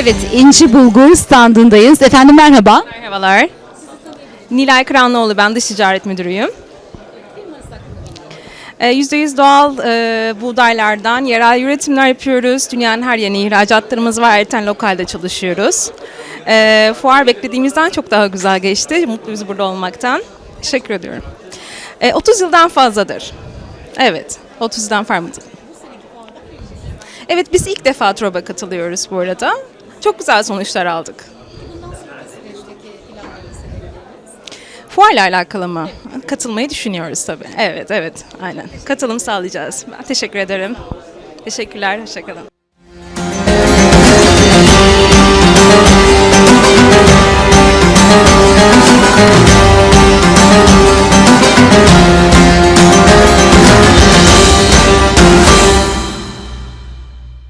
Evet, İnci Bulgur standındayız. Efendim merhaba. Merhabalar. Nilay Kıranlıoğlu, ben dış ticaret müdürüyüm. Ee, %100 doğal e, buğdaylardan yerel üretimler yapıyoruz. Dünyanın her yerine ihracatlarımız var. Ayrıca lokalde çalışıyoruz. Ee, fuar beklediğimizden çok daha güzel geçti. Mutluyuz burada olmaktan. Teşekkür ediyorum. Ee, 30 yıldan fazladır. Evet, 30 yıldan fazladır. Evet, biz ilk defa TROB'a katılıyoruz bu arada çok güzel sonuçlar aldık. Fuarla alakalı mı? Katılmayı düşünüyoruz tabii. Evet, evet. Aynen. Katılım sağlayacağız. Ben teşekkür ederim. Teşekkürler. Hoşçakalın.